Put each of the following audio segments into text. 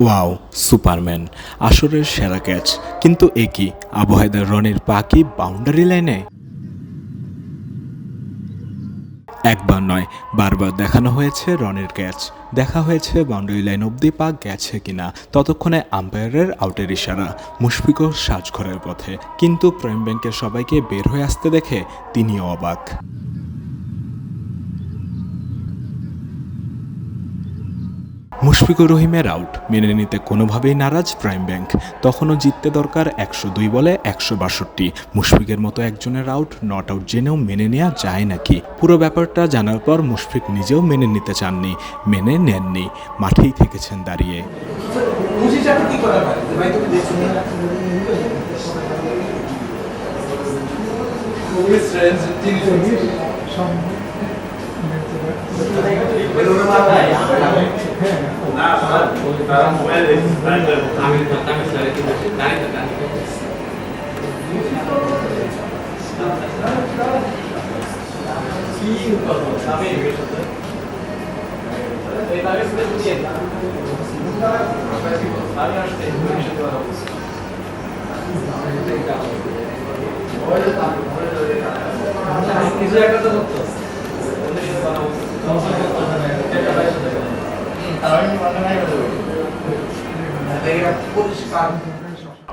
Wow, Superman. আসরের সেরা catch. কিন্তু এ কি? আবহাওয়াদার রনের পা কি বাউন্ডারি লাইনে? একবার নয়, বারবার দেখানো হয়েছে রনের ক্যাচ। দেখা হয়েছে বাউন্ডারি লাইন অবধি পাক গেছে কিনা। ততক্ষণে আম্পায়ারের আউটের ইশারা। মুশফিকও সাজঘরের পথে। কিন্তু প্রেম ব্যাংকের সবাইকে বের হয়ে আসতে দেখে তিনিও অবাক। মুশফিকুর রহিমের আউট মেনে নিতে কোনোভাবেই নারাজ প্রাইম ব্যাংক। তখনও জিততে দরকার একশো দুই বলে একশো বাষট্টি। মুশফিকের মতো একজনের আউট নট আউট জেনেও মেনে নেওয়া যায় নাকি? পুরো ব্যাপারটা জানার পর মুশফিক নিজেও মেনে নিতে চাননি, মেনে নেননি, মাঠেই থেকেছেন দাঁড়িয়ে। Isso é a coisa do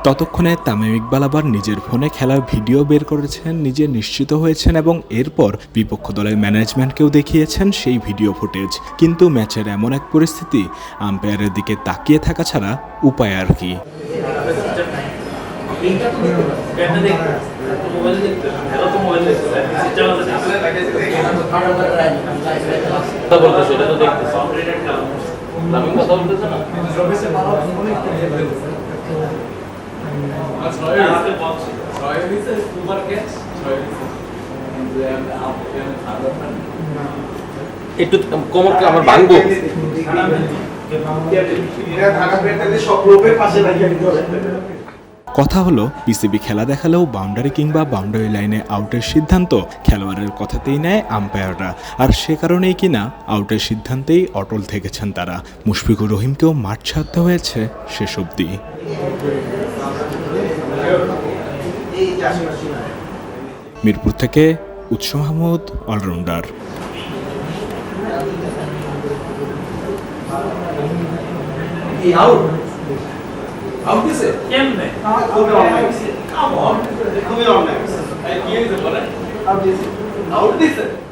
ততক্ষণে তামিম ইকবাল আবার নিজের ফোনে খেলার ভিডিও বের করেছেন, নিজে নিশ্চিত হয়েছেন এবং এরপর বিপক্ষ দলের ম্যানেজমেন্টকেও দেখিয়েছেন সেই ভিডিও ফুটেজ। কিন্তু ম্যাচের এমন এক পরিস্থিতি, আম্পায়ারের দিকে তাকিয়ে থাকা ছাড়া উপায় আর কি। একটু কোমরকে আমার ভাঙবো? সব গ্রুপের পাশে লাগিয়ে কথা হলো পিসিবি খেলা দেখালেও বাউন্ডারি কিংবা বাউন্ডারি লাইনে আউটের সিদ্ধান্ত খেলোয়াড়ের কথাতেই নেয় আম্পায়াররা আর সে কারণেই কিনা আউটের সিদ্ধান্তেই অটল থেকেছেন তারা। মুশফিকুর রহিমকেও মাঠ ছাড়তে হয়েছে শেষ অবধি। মিরপুর থেকে Utsho Mahmud allrounder How is it? Kemne. Fully online. Come on. Fully online. I hear the bullet. How is it? How is it?